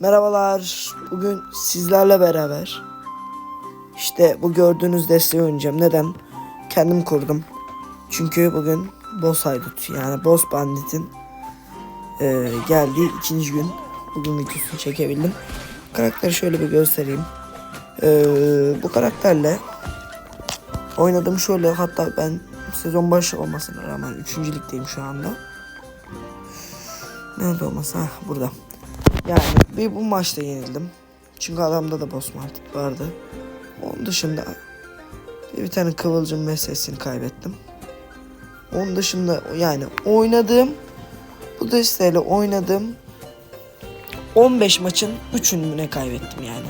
Merhabalar. Bugün sizlerle beraber işte bu gördüğünüz desteği oynayacağım. Neden? Kendim kurdum. Çünkü bugün Boss Haydut yani Boss Bandit'in e, geldiği ikinci gün. Bugün videosunu çekebildim. Karakteri şöyle bir göstereyim. E, bu karakterle oynadım şöyle hatta ben sezon başı olmasına rağmen 3. ligdeyim şu anda. Nerede olması? Ha burada. Yani bir bu maçta yenildim. Çünkü adamda da boss vardı. Onun dışında bir tane kıvılcım meselesini kaybettim. Onun dışında yani oynadığım bu desteğiyle oynadığım 15 maçın 3'ünü ne kaybettim yani.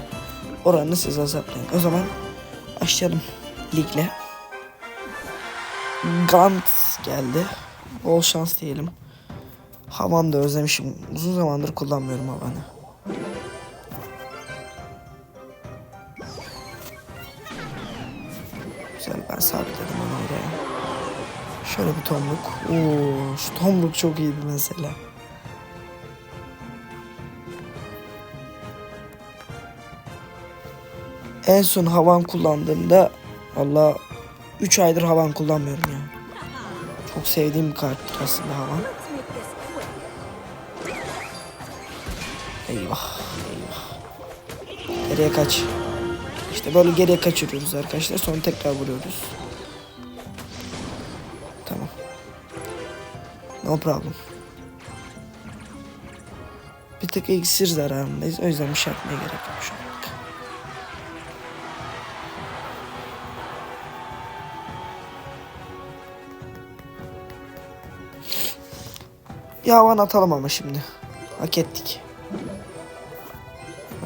Oranını siz hesaplayın. O zaman başlayalım ligle. Gant geldi. Bol şans diyelim. Havan da özlemişim. Uzun zamandır kullanmıyorum havanı. Güzel ben sabitledim onu oraya. Şöyle bir tomruk. Oo, şu tomruk çok iyiydi mesela. En son havan kullandığımda Allah 3 aydır havan kullanmıyorum ya. Çok sevdiğim bir kart aslında havan. Geriye kaç. İşte böyle geriye kaçırıyoruz arkadaşlar. Sonra tekrar vuruyoruz. Tamam. No problem. Bir tek iksir zararındayız. O yüzden bir şey yapmaya gerek yok şu anlık. Yavan atalım ama şimdi. Hak ettik.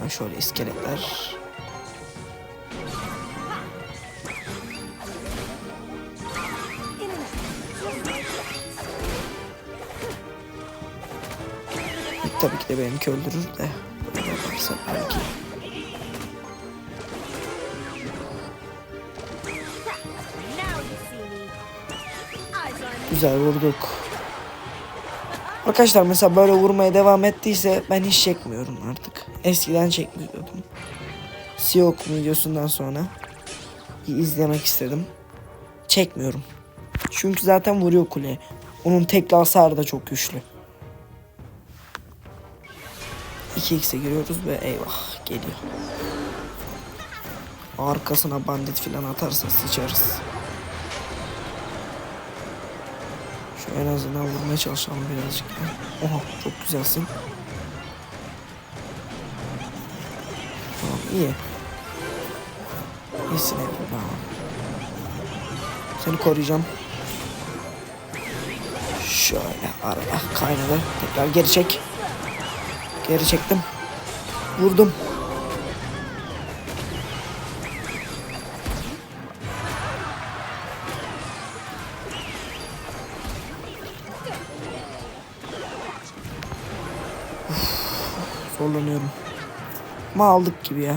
Hemen şöyle iskeletler. Tabii ki de benimki öldürür de. Belki. Güzel vurduk. Arkadaşlar mesela böyle vurmaya devam ettiyse ben hiç çekmiyorum artık. Eskiden çekmiyordum. Siyok videosundan sonra izlemek istedim. Çekmiyorum. Çünkü zaten vuruyor kuleye. Onun tekli hasarı da çok güçlü. 2x'e giriyoruz ve eyvah geliyor. Arkasına bandit filan atarsa sıçarız. En azından vurmaya çalışalım birazcık. Oha çok güzelsin. Tamam iyi. İyisin evladım. Seni koruyacağım. Şöyle arada kaynadı. Tekrar geri çek. Geri çektim. Vurdum. Ama aldık gibi ya.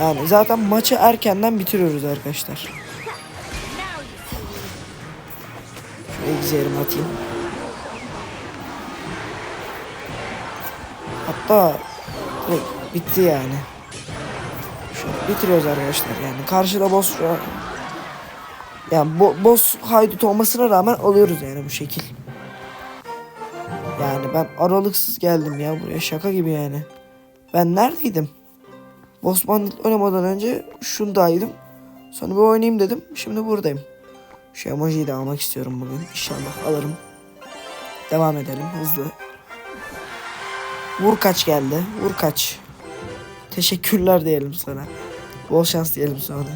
Yani zaten maçı erkenden bitiriyoruz arkadaşlar. Şuraya güzelim atayım. Hatta bitti yani. Şu bitiriyoruz arkadaşlar yani. Karşıda boss yani bo boss haydut olmasına rağmen alıyoruz yani bu şekil. Yani ben aralıksız geldim ya buraya şaka gibi yani. Ben neredeydim? Boss Bandit oynamadan önce şundaydım. Sonra bir oynayayım dedim. Şimdi buradayım. Şu emojiyi de almak istiyorum bugün. İnşallah alırım. Devam edelim hızlı. Vur kaç geldi. Vur kaç. Teşekkürler diyelim sana. Bol şans diyelim sonra.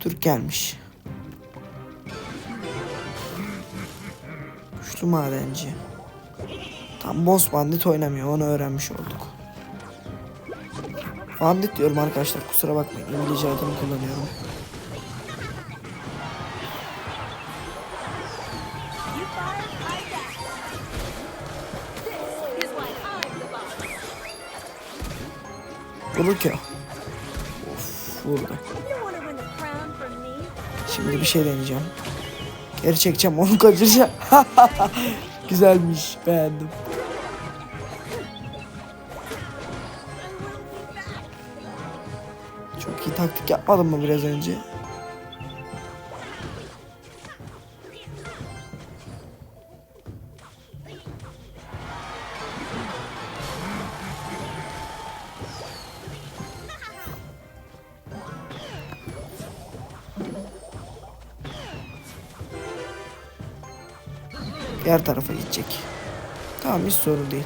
Türk gelmiş. Güçlü madenci. Tam boss bandit oynamıyor onu öğrenmiş olduk. Bandit diyorum arkadaşlar kusura bakmayın İngilizce adını kullanıyorum. Vurur ki. Of vurdu. Şimdi bir şey deneyeceğim. Geri çekeceğim onu kaçıracağım. Güzelmiş. Beğendim. Çok iyi taktik yapmadın mı biraz önce? Diğer tarafa gidecek. Tamam hiç sorun değil.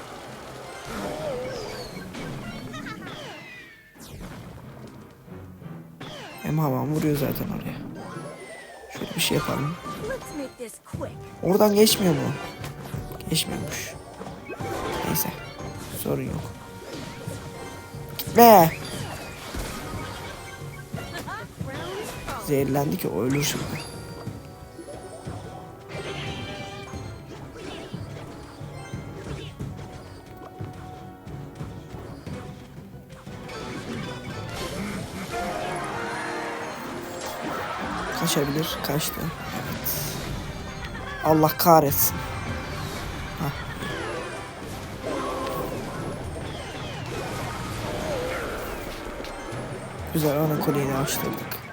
Hem havan vuruyor zaten oraya. Şöyle bir şey yapalım. Oradan geçmiyor mu? Geçmiyormuş. Neyse. Sorun yok. Gitme. Zehirlendi ki ölür şimdi. Kaçabilir. Kaçtı. Evet. Allah kahretsin. Hah. Güzel ana kuleyi de açtırdık.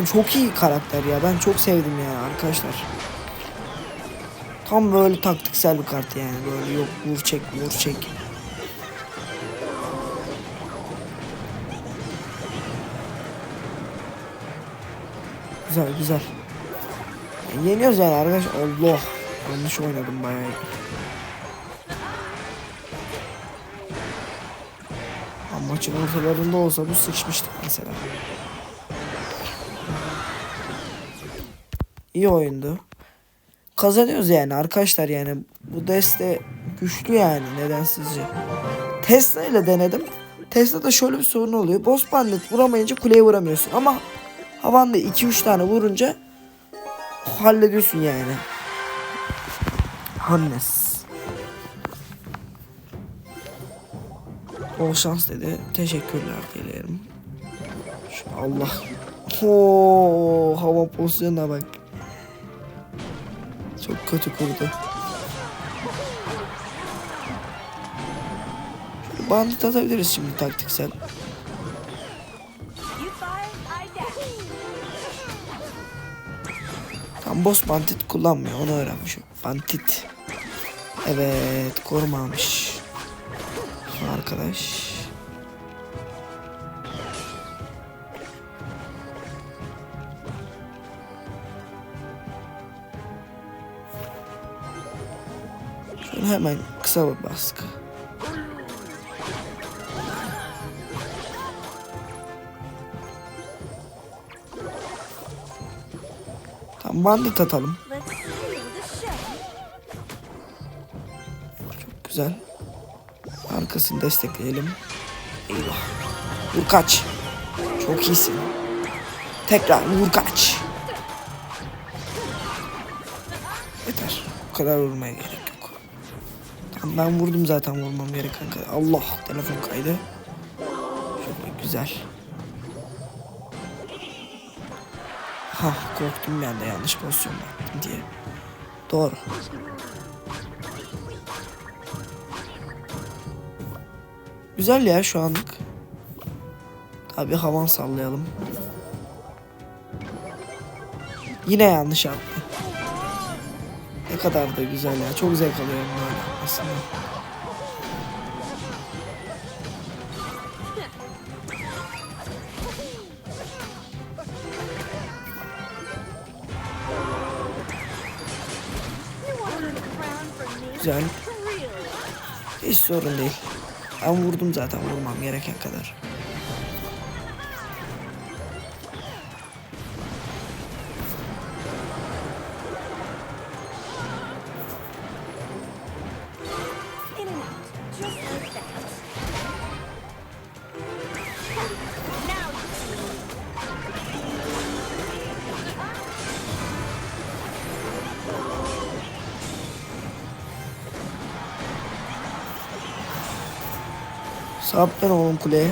Yani çok iyi karakter ya. Ben çok sevdim ya arkadaşlar. Tam böyle taktiksel bir kart yani. Böyle yok vur çek vur çek. Güzel güzel. Yani yeniyoruz yani arkadaş. Allah. Yanlış oynadım bayağı. Ama maçın ortalarında olsa bu sıçmıştık mesela. İyi oyundu. Kazanıyoruz yani arkadaşlar yani. Bu deste güçlü yani neden sizce? Tesla ile denedim. Tesla'da şöyle bir sorun oluyor. Boss bandit vuramayınca kuleye vuramıyorsun. Ama havanda 2-3 tane vurunca hallediyorsun yani. Hannes. Bol şans dedi. Teşekkürler dilerim. Allah. Oo, hava pozisyonuna bak. Çok kötü kurdu. Bandit atabiliriz şimdi taktiksel. Tam boss bandit kullanmıyor. Onu öğrenmiş. o. Bandit. Evet korumamış. Şu arkadaş. Şöyle hemen kısa bir baskı. Tam bandit atalım. Çok güzel. Arkasını destekleyelim. Eyvah. Vur kaç. Çok iyisin. Tekrar vur kaç. Yeter. Bu kadar vurmaya gerek ben vurdum zaten vurmam gereken kadar. Allah telefon kaydı. Şöyle güzel. Ha korktum ben de yanlış pozisyon yaptım diye. Doğru. Güzel ya şu anlık. Tabi havan sallayalım. Yine yanlış yaptı. Kadar da güzel ya. Çok zevk alıyorum böyle aslında. Güzel. Hiç sorun değil. Ben vurdum zaten vurmam gereken kadar. Saptan oğlum kuleye.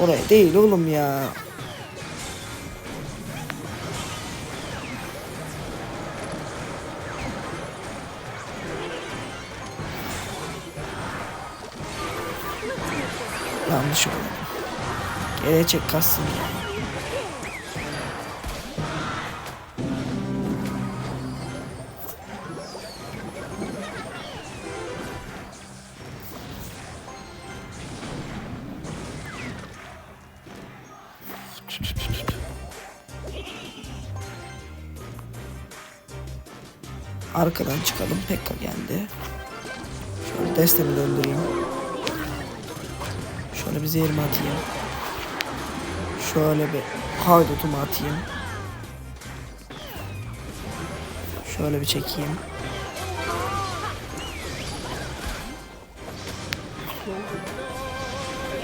Oraya değil oğlum ya. Yanlış oldu. Geriye çek kassın ya. Arkadan çıkalım. Pekka geldi. Şöyle destemi döndüreyim. Şöyle bir zehirimi atayım. Şöyle bir haydutumu atayım. Şöyle bir çekeyim.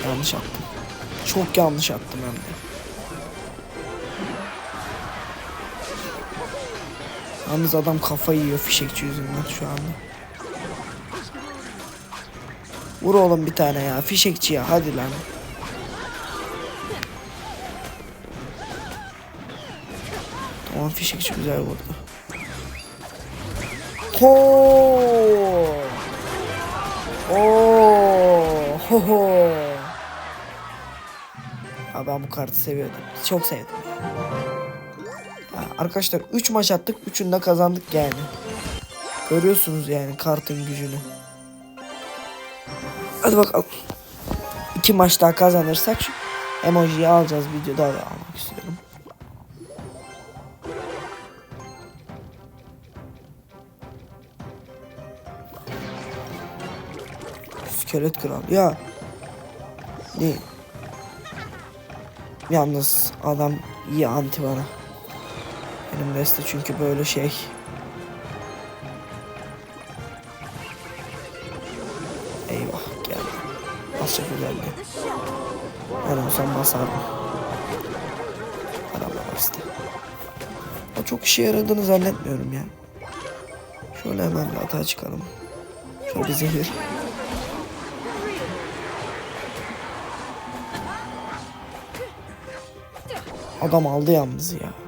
Yanlış attım. Çok yanlış attım hem de. Yalnız adam kafayı yiyor fişekçi yüzünden şu anda. Vur oğlum bir tane ya fişekçi ya hadi lan. Tamam fişekçi güzel vurdu. Ho! Oo! Ho ho! Abi ben bu kartı seviyordum. Çok sevdim. Ya arkadaşlar 3 maç attık. 3'ünü de kazandık yani. Görüyorsunuz yani kartın gücünü. Hadi bakalım. İki maç daha kazanırsak şu emojiyi alacağız. Videoda da almak istiyorum. İskelet kral ya. Ne? Yalnız adam iyi anti bana. Benim deste çünkü böyle şey. Eyvah geldi. Basacak geldi. Ben olsam basardım. Adamlar bastı. O çok işe yaradığını zannetmiyorum ya. Şöyle hemen bir hata çıkalım. Şöyle bir zehir. Adam aldı yalnız ya.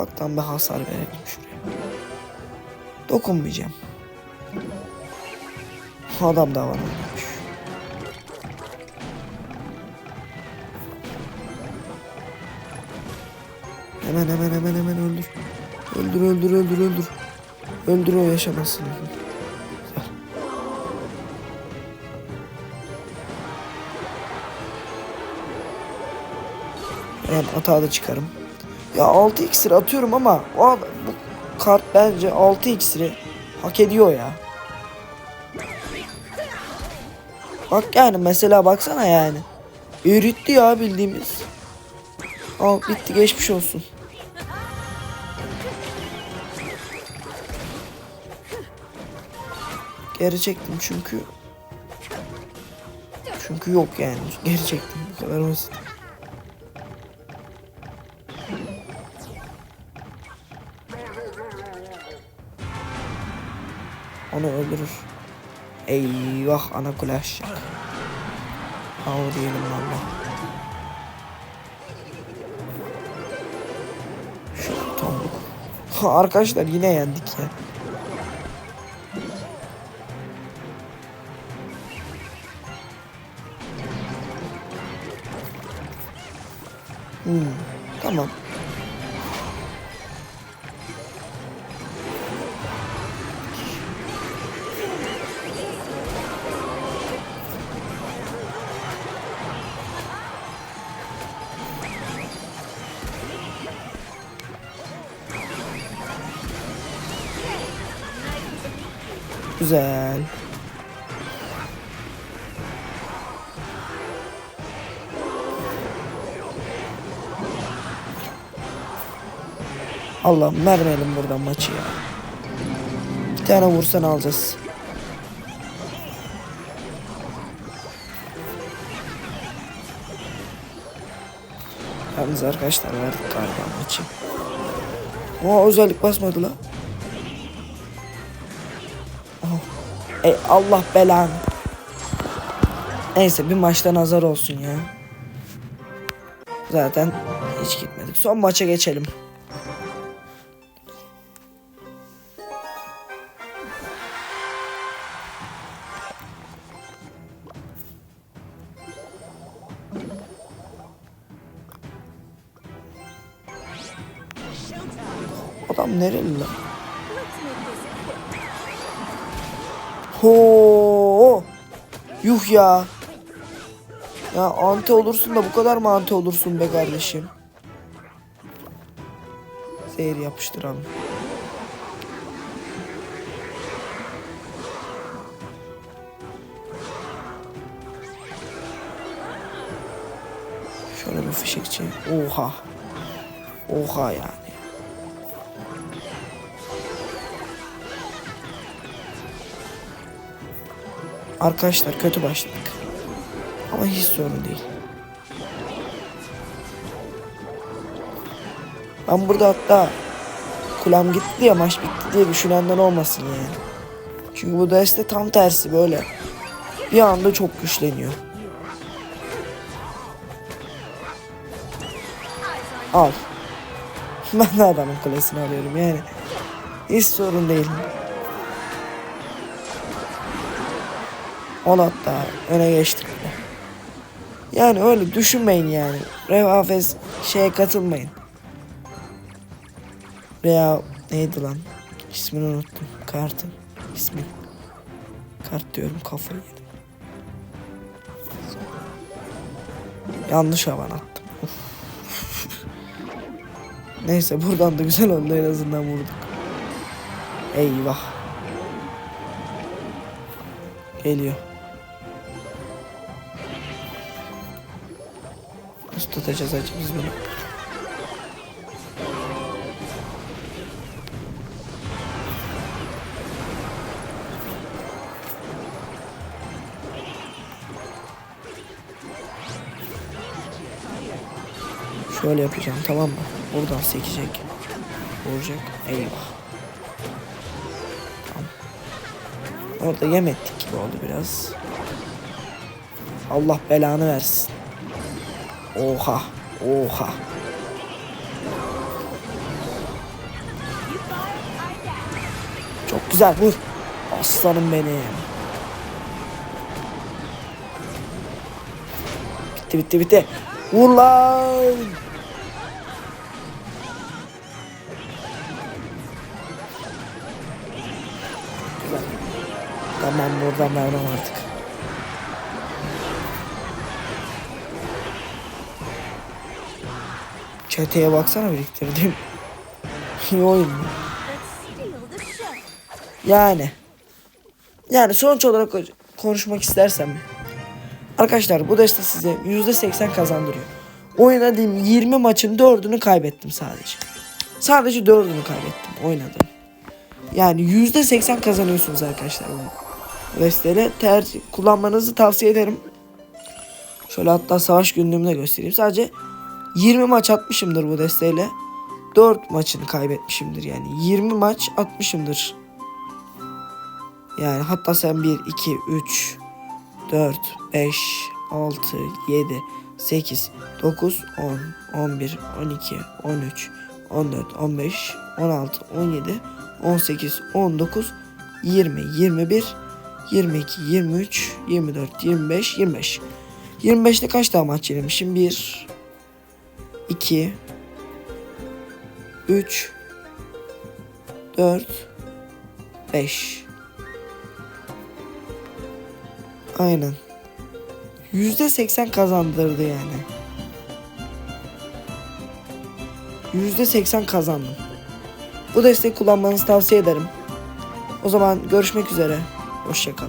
Ufaktan bir hasar verelim şuraya. Dokunmayacağım. Adam da var. Hemen hemen hemen hemen öldür. Öldür öldür öldür öldür. Öldür o yaşamasın. Hemen atağı da çıkarım. Ya 6 iksir atıyorum ama o bu kart bence 6 iksiri hak ediyor ya. Bak yani mesela baksana yani. Eritti ya bildiğimiz. Al bitti geçmiş olsun. Geri çektim çünkü. Çünkü yok yani. Geri çektim bu kadar basit. Onu öldürür. Eyvah ana kule aşacak. Al diyelim valla. Şu tombuk. Arkadaşlar yine yendik ya. Hmm, tamam. Allah'ım vermeyelim buradan maçı ya. Bir tane vursan alacağız. Yalnız arkadaşlar verdik galiba maçı. Aa özellik basmadı la. Ey Allah belanı. Neyse bir maçta nazar olsun ya. Zaten hiç gitmedik. Son maça geçelim. Adam nereli lan? Ho! Yuh ya. Ya anti olursun da bu kadar mı anti olursun be kardeşim? Zehir yapıştıralım. Şöyle bir fişekçi. Oha. Oha yani. Arkadaşlar kötü başladık. Ama hiç sorun değil. Ben burada hatta kulağım gitti diye maç bitti diye düşünenden olmasın yani. Çünkü bu deste tam tersi böyle. Bir anda çok güçleniyor. Al. Ben de adamın kulesini alıyorum yani. Hiç sorun değil. 10 hatta öne geçtik. Yani öyle düşünmeyin yani. Revafez şeye katılmayın. Veya neydi lan? İsmini unuttum. Kartın ismi. Kart diyorum kafayı yedim. Yanlış havan attım. Neyse buradan da güzel oldu en azından vurduk. Eyvah. Geliyor. Nasıl tutacağız acaba biz bunu? Şöyle yapacağım tamam mı? Buradan sekecek. Vuracak. Eyvah. Orada yem ettik gibi oldu biraz. Allah belanı versin. Oha. Oha. Çok güzel vur. Aslanım benim. Bitti bitti bitti. Vur lan. Tamam buradan vermem artık. Çeteye baksana biriktirdim. İyi oyun. Yani. Yani sonuç olarak konuşmak istersem. Arkadaşlar bu deste size %80 kazandırıyor. Oyuna diyeyim 20 maçın 4'ünü kaybettim sadece. Sadece 4'ünü kaybettim oynadım. Yani %80 kazanıyorsunuz arkadaşlar bu desteyle. Tercih kullanmanızı tavsiye ederim. Şöyle hatta savaş günlüğümü de göstereyim. Sadece 20 maç atmışımdır bu desteyle. 4 maçını kaybetmişimdir yani. 20 maç atmışımdır. Yani hatta sen 1, 2, 3, 4, 5, 6, 7, 8, 9, 10, 11, 12, 13, 14, 15, 16, 17, 18, 19, 20, 21, 22, 23, 24, 25, 25. 25'te kaç tane maç yenilmişim? 1, 2, 3, 4, 5. Aynen. Yüzde seksen kazandırdı yani. Yüzde seksen kazandım. Bu desteği kullanmanızı tavsiye ederim. O zaman görüşmek üzere. Hoşçakalın.